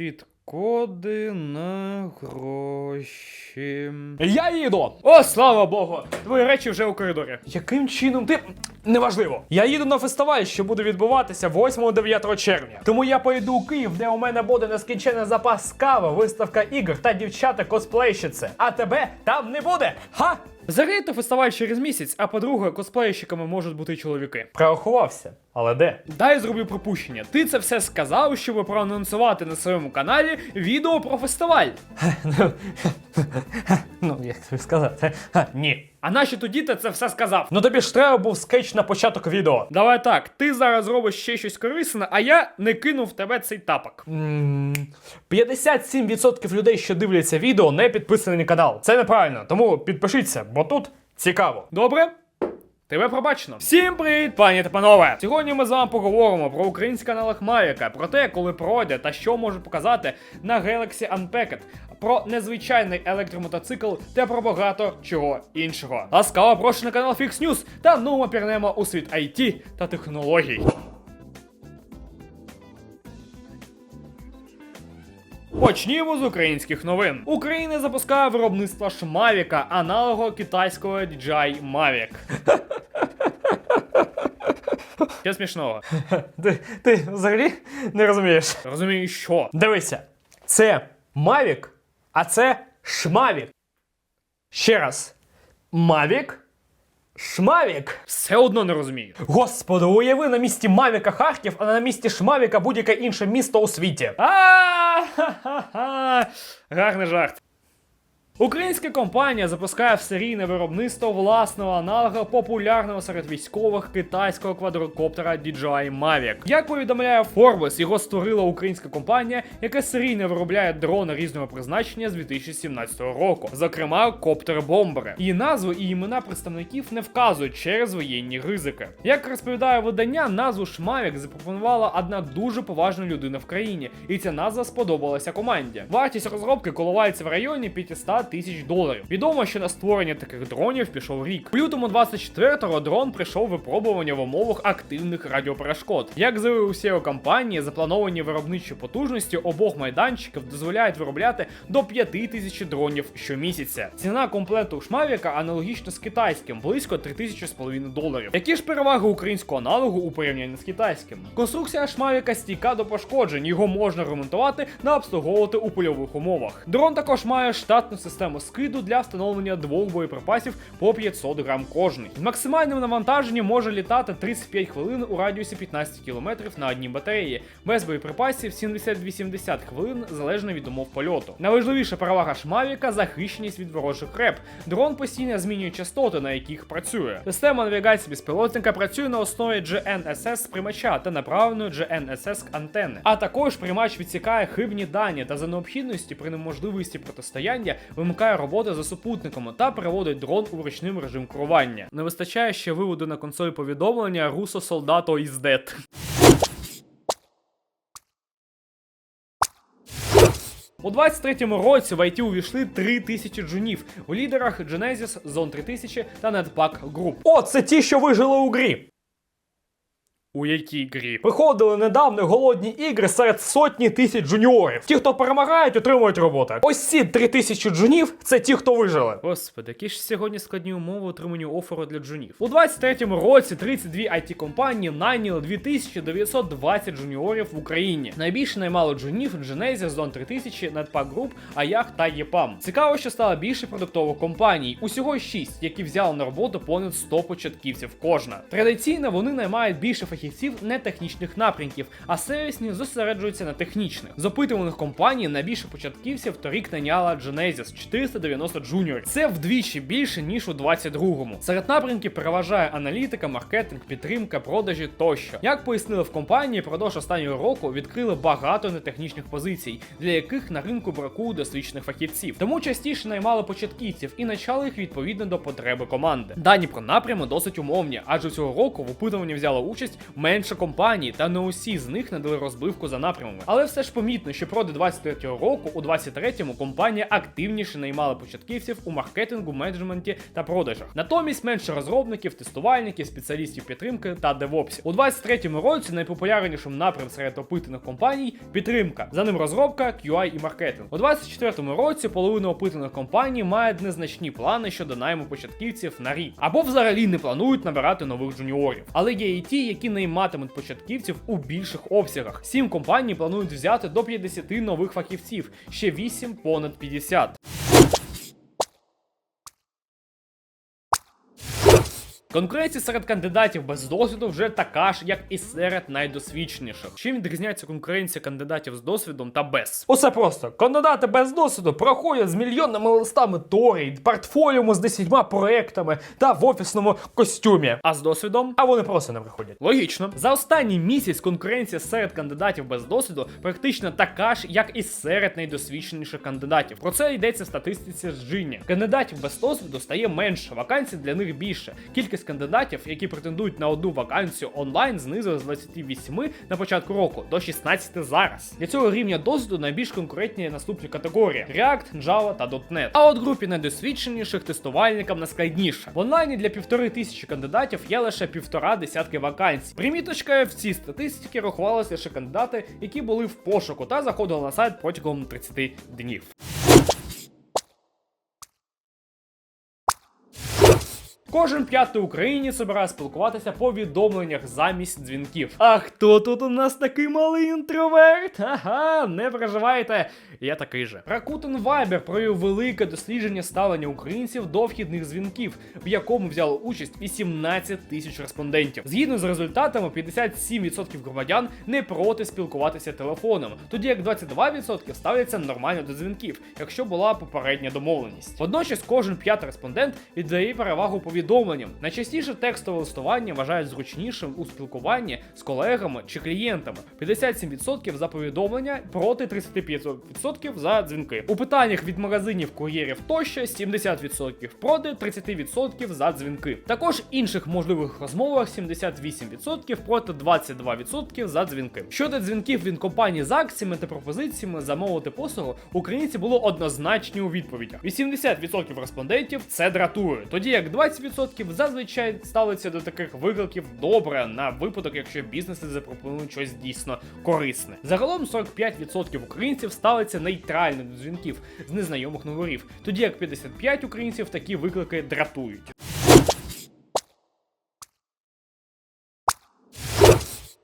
Чіт-коди на гроші. Я їду. О, слава Богу! Твої речі вже у коридорі. Яким чином ти. Неважливо. Я їду на фестиваль, що буде відбуватися 8-9 червня. Тому я поїду у Київ, де у мене буде нескінчений запас кави, виставка ігор та дівчата косплейщиці. А тебе там не буде. Ха! Взагалі то фестиваль через місяць, а по-друге, косплейщиками можуть бути чоловіки. Прорахувався. Але де? Дай зроблю припущення. Ти це все сказав, щоб проанонсувати на своєму каналі відео про фестиваль. ну, як тобі сказати? Ні. А наші тоді ти це все сказав. Ну тобі ж треба був скетч на початок відео. Давай так, ти зараз робиш ще щось корисне, а я не кинув в тебе цей тапок. М, 57% людей, що дивляться відео, не підписані на канал. Це неправильно, тому підпишіться, бо тут цікаво. Добре? Тебе пробачено. Всім привіт, пані та панове! Сьогодні ми з вами поговоримо про український канал Мавіка, про те, коли пройде та що може показати на Galaxy Unpacked, про незвичайний електромотоцикл та про багато чого іншого. Ласкаво прошу на канал Fix News та ну ми пірнемо у світ IT та технологій. Почнімо з українських новин. Україна запускає виробництво Шмавіка, аналогу китайського DJI Mavic. Що смішного? Ти, ти взагалі не розумієш? Розумію, що? Дивися, це Mavic, а це Шмавік. Ще раз. Mavic, Шмавік. Все одно не розумію. Господи, уяви на місці Мавіка Харків, а на місці Шмавіка будь-яке інше місто у світі. А-ха-ха-ха. Гарний жарт. Українська компанія запускає в серійне виробництво власного аналога популярного серед військових китайського квадрокоптера DJI Mavic. Як повідомляє Forbes, його створила українська компанія, яка серійно виробляє дрони різного призначення з 2017 року, зокрема коптер-бомбери. Її назви і імена представників не вказують через воєнні ризики. Як розповідає видання, назву Шмавік запропонувала одна дуже поважна людина в країні, і ця назва сподобалася команді. Вартість розробки коливається в районі 500 тисяч доларів. Відомо, що на створення таких дронів пішов рік. У лютому 24-го дрон прийшов випробування в умовах активних радіоперешкод. Як заявив SEO компанії, заплановані виробничі потужності обох майданчиків дозволяють виробляти до 5 тисяч дронів щомісяця. Ціна комплекту Шмавіка аналогічна з китайським, близько 3 тисячі з половиною доларів. Які ж переваги українського аналогу у порівнянні з китайським? Конструкція Шмавіка стійка до пошкоджень, його можна ремонтувати та обслуговувати у польових умовах. Дрон також має штатну систему скиду для встановлення двох боєприпасів по 500 грам кожний. З максимальним навантаженням може літати 35 хвилин у радіусі 15 км на одній батареї, без боєприпасів 70-80 хвилин залежно від умов польоту. Найважливіша перевага Шмавіка захищеність від ворожих реп. Дрон постійно змінює частоти, на яких працює. Система навігації безпілотника працює на основі GNSS приймача та направленої GNSS антенни. А також приймач відсікає хибні дані та за необхідності при неможливості протистояння вимикає роботу за супутниками та переводить дрон у ручним режим керування. Не вистачає ще виводу на консоль повідомлення Русо солдато is dead. У 23-му році в IT увійшли 3000 джунів. У лідерах Genesis, Zone 3000 та Netpack Group. О, це ті, що вижили у грі. У якій грі? Виходили недавно голодні ігри серед сотні тисяч джуніорів. Ті, хто перемагають, отримують роботи. Ось ці три тисячі джунів це ті, хто вижили. Господи, які ж сьогодні складні умови отримання оферу для джунів. У 23-му році 32 it компанії найняли 2920 джуніорів в Україні. Найбільше наймало джунів Genesis, Zone 3000, Netpack Group, Аях та ЄПАМ. Цікаво, що стало більше продуктових компаній. Усього 6, які взяли на роботу понад 100 початківців кожна. Традиційно вони наймають більше фахівців нетехнічних напрямків, а сервісні зосереджуються на технічних. З опитуваних компаній найбільше початківців торік найняла Genesis 490 джуніорів. Це вдвічі більше ніж у 22-му. Серед напрямків переважає аналітика, маркетинг, підтримка, продажі тощо. Як пояснили в компанії, продовж останнього року відкрили багато нетехнічних позицій, для яких на ринку бракує досвідчених фахівців. Тому частіше наймали початківців і начали їх відповідно до потреби команди. Дані про напрями досить умовні, адже цього року в опитуванні взяло участь менше компаній, та не усі з них надали розбивку за напрямами. Але все ж помітно, що проти 23-го року, у 23-му компанія активніше наймала початківців у маркетингу, менеджменті та продажах. Натомість менше розробників, тестувальників, спеціалістів підтримки та девопсів. У 23-му році найпопулярнішим напрям серед опитаних компаній підтримка. За ним розробка, QI і маркетинг. У 24-му році половина опитаних компаній має незначні плани щодо найму початківців на рік, або взагалі не планують набирати нових джуніорів. Але є і ті, які найматимуть початківців у більших обсягах. Сім компаній планують взяти до 50 нових фахівців, ще 8 понад 50. Конкуренція серед кандидатів без досвіду вже така ж, як і серед найдосвідченіших. Чим відрізняється конкуренція кандидатів з досвідом та без? Усе просто. Кандидати без досвіду проходять з мільйонними листами торій, портфоліуми з десятьма проектами та в офісному костюмі. А з досвідом? А вони просто не приходять. Логічно. За останній місяць конкуренція серед кандидатів без досвіду практично така ж, як і серед найдосвідченіших кандидатів. Про це йдеться в статистиці з. Кандидатів без досвіду стає менше, вакансій для них більше. Кількість кандидатів, які претендують на одну вакансію онлайн, знизилась з 28 на початку року до 16 зараз. Для цього рівня досвіду найбільш конкурентні наступні категорії: React, Java та .NET. А от групі найдосвідченіших тестувальникам найскладніше. В онлайні для півтори тисячі кандидатів є лише півтора десятки вакансій. Приміточка в цій статистиці рахувалися лише кандидати, які були в пошуку та заходили на сайт протягом 30 днів. Кожен п'ятий українець збирає спілкуватися по повідомленнях замість дзвінків. А хто тут у нас такий малий інтроверт? Ага, не переживайте, я такий же. Rakuten Viber провів велике дослідження ставлення українців до вхідних дзвінків, в якому взяло участь 18 тисяч респондентів. Згідно з результатами, 57% громадян не проти спілкуватися телефоном, тоді як 22% ставляться нормально до дзвінків, якщо була попередня домовленість. Водночас кожен п'ятий респондент віддає перевагу повідомленням. Найчастіше текстове листування вважають зручнішим у спілкуванні з колегами чи клієнтами. 57% за повідомлення проти 35% за дзвінки. У питаннях від магазинів, кур'єрів тощо 70% проти 30% за дзвінки. Також інших можливих розмовах 78% проти 22% за дзвінки. Щодо дзвінків від компанії з акціями та пропозиціями замовити послугу, українці було однозначні у відповідях. 80% респондентів це дратує, тоді як 20% зазвичай ставиться до таких викликів добре на випадок, якщо бізнеси запропонують щось дійсно корисне. Загалом 45% українців ставиться нейтрально до дзвінків з незнайомих номерів, тоді як 55% українців такі виклики дратують.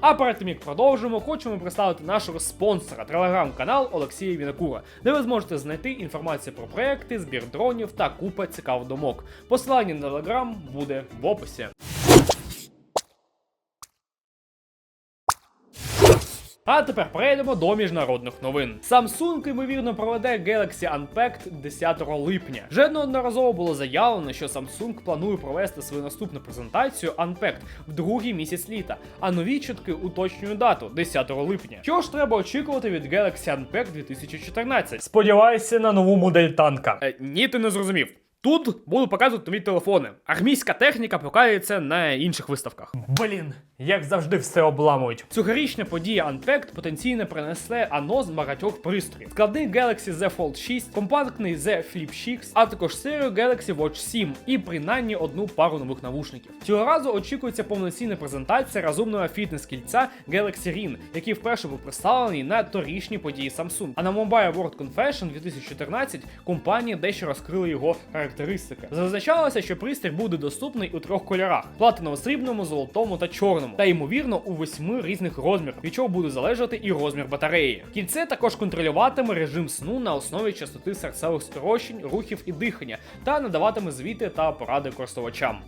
А перед тим як продовжимо, хочемо представити нашого спонсора телеграм-канал Олексія Вінокура, де ви зможете знайти інформацію про проекти, збір дронів та купа цікавих думок. Посилання на телеграм буде в описі. А тепер перейдемо до міжнародних новин. Samsung ймовірно проведе Galaxy Unpacked 10 липня. Вже неодноразово було заявлено, що Samsung планує провести свою наступну презентацію Unpacked в другий місяць літа, а нові чутки уточнюють дату 10 липня. Що ж треба очікувати від Galaxy Unpacked 2014? Сподіваюся на нову модель танка. Е, ні, ти не зрозумів. Тут буду показувати нові телефони. Армійська техніка показується на інших виставках. Блін, як завжди все обламують. Цьогорічна подія Unpacked потенційно принесе анонс багатьох пристроїв. Складний Galaxy Z Fold 6, компактний Z Flip 6, а також серію Galaxy Watch 7 і принаймні одну пару нових навушників. Цього разу очікується повноцінна презентація розумного фітнес-кільця Galaxy Ring, який вперше був представлений на торічній події Samsung. А на Mobile World Confession 2014 компанія дещо розкрила його характеристики. Зазначалося, що пристрій буде доступний у трьох кольорах: платиново-срібному, золотому та чорному, та ймовірно у восьми різних розмірах, від чого буде залежати і розмір батареї. Кільце також контролюватиме режим сну на основі частоти серцевих спрощень, рухів і дихання, та надаватиме звіти та поради користувачам.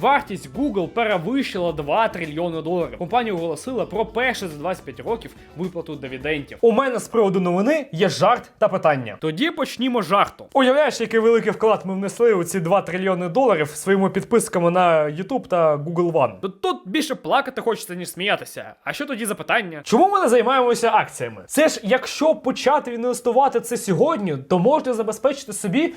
Вартість Google перевищила 2 трильйони доларів. Компанія оголосила про перше за 25 років виплату дивідендів. У мене з приводу новини є жарт та питання. Тоді почнімо жарту. Уявляєш, який великий вклад ми внесли у ці 2 трильйони доларів своїми підписками на YouTube та Google One. Тут, тут більше плакати хочеться, ніж сміятися. А що тоді за питання? Чому ми не займаємося акціями? Це ж якщо почати інвестувати це сьогодні, то можна забезпечити собі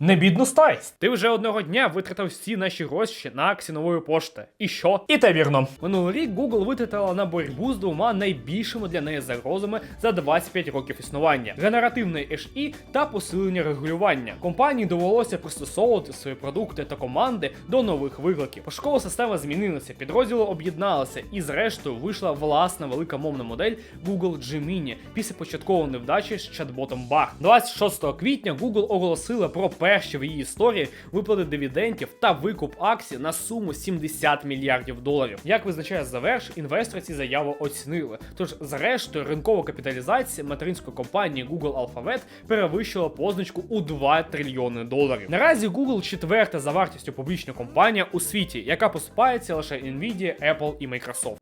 Не бідну старість. Ти вже одного дня витратив всі наші гроші на акції нової пошти. І що? І те вірно. Минулий рік Google витратила на боротьбу з двома найбільшими для неї загрозами за 25 років існування: генеративний HE та посилення регулювання. Компанії довелося пристосовувати свої продукти та команди до нових викликів. Пошукова система змінилася, підрозділи об'єдналися, і зрештою вийшла власна велика мовна модель Google Gemini після початкової невдачі з чат-ботом Bard. 26 квітня Google оголосила про перші в її історії виплати дивідендів та викуп акцій на суму 70 мільярдів доларів. Як визначає заверш, інвестори ці заяви оцінили. Тож, зрештою, ринкова капіталізація материнської компанії Google Alphabet перевищила позначку у 2 трильйони доларів. Наразі Google четверта за вартістю публічна компанія у світі, яка поступається лише Nvidia, Apple і Microsoft.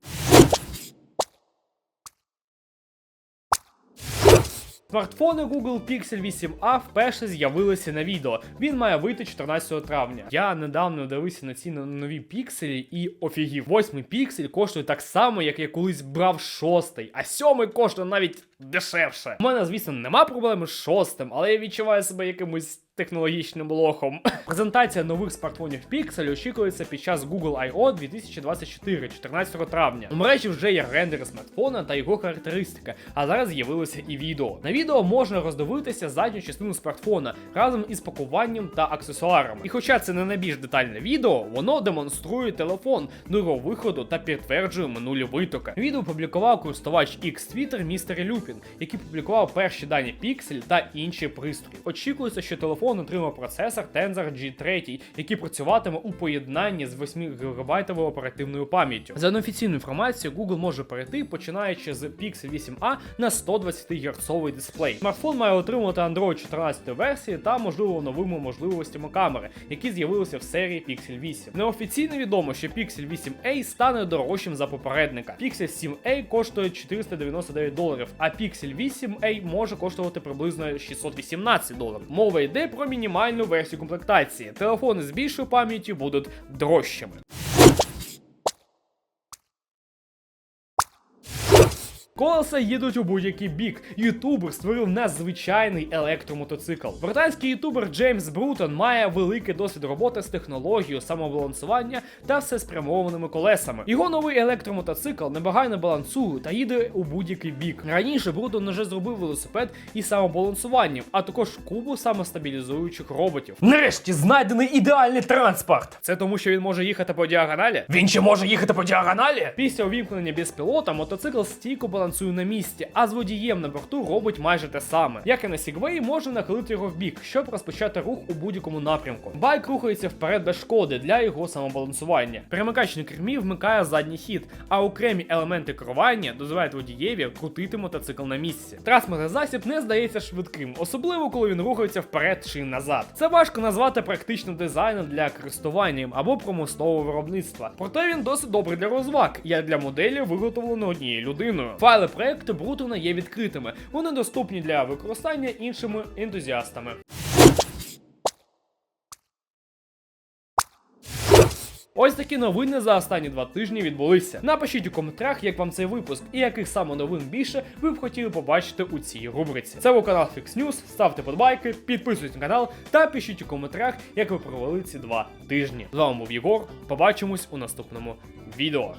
Смартфони Google Pixel 8a вперше з'явилися на відео. Він має вийти 14 травня. Я недавно дивився на ці нові пікселі і офігів. Восьмий піксель коштує так само, як я колись брав шостий, а сьомий коштує навіть дешевше. У мене, звісно, нема проблеми з шостим, але я відчуваю себе якимось. Технологічним лохом. Презентація нових смартфонів Pixel очікується під час Google I.O. 2024, 14 травня. У мережі вже є рендери смартфона та його характеристики, а зараз з'явилося і відео. На відео можна роздивитися задню частину смартфона разом із пакуванням та аксесуарами. І хоча це не найбільш детальне відео, воно демонструє телефон до його виходу та підтверджує минулі витоки. Відео публікував користувач X Twitter містер Люпін, який публікував перші дані Pixel та інші пристрої. Очікується, що телефон отримав процесор Tensor G3, який працюватиме у поєднанні з 8 ГБ оперативною пам'яттю. За неофіційною інформацією, Google може перейти, починаючи з Pixel 8a на 120 Гц дисплей. Смартфон має отримувати Android 14 версії та можливо новими можливостями камери, які з'явилися в серії Pixel 8. Неофіційно відомо, що Pixel 8a стане дорожчим за попередника. Pixel 7a коштує 499 доларів, а Pixel 8a може коштувати приблизно 618 доларів. Мова йде про мінімальну версію комплектації. Телефони з більшою пам'яттю будуть дорожчими. Колеса їдуть у будь-який бік. Ютубер створив незвичайний електромотоцикл. Британський ютубер Джеймс Брутон має великий досвід роботи з технологією самобалансування та всеспрямованими колесами. Його новий електромотоцикл небагайно балансує та їде у будь-який бік. Раніше Брутон вже зробив велосипед із самобалансуванням, а також кубу самостабілізуючих роботів. Нарешті знайдений ідеальний транспорт. Це тому, що він може їхати по діагоналі. Він ще може їхати по діагоналі? Після увімкнення безпілота мотоцикл стійко балансує на місці, а з водієм на борту робить майже те саме. Як і на Segway, можна нахилити його в бік, щоб розпочати рух у будь-якому напрямку. Байк рухається вперед без шкоди для його самобалансування. Перемикач на кермі вмикає задній хід, а окремі елементи керування дозволяють водієві крутити мотоцикл на місці. Транспортний засіб не здається швидким, особливо коли він рухається вперед чи назад. Це важко назвати практичним дизайном для користування або промислового виробництва. Проте він досить добрий для розваг, як для моделі, виготовлено однією людиною. Файли проекту Брутона є відкритими. Вони доступні для використання іншими ентузіастами. Ось такі новини за останні два тижні відбулися. Напишіть у коментарях, як вам цей випуск і яких саме новин більше ви б хотіли побачити у цій рубриці. Це був канал Fix News, ставте подбайки, підписуйтесь на канал та пишіть у коментарях, як ви провели ці два тижні. З вами був Єгор. Побачимось у наступному відео.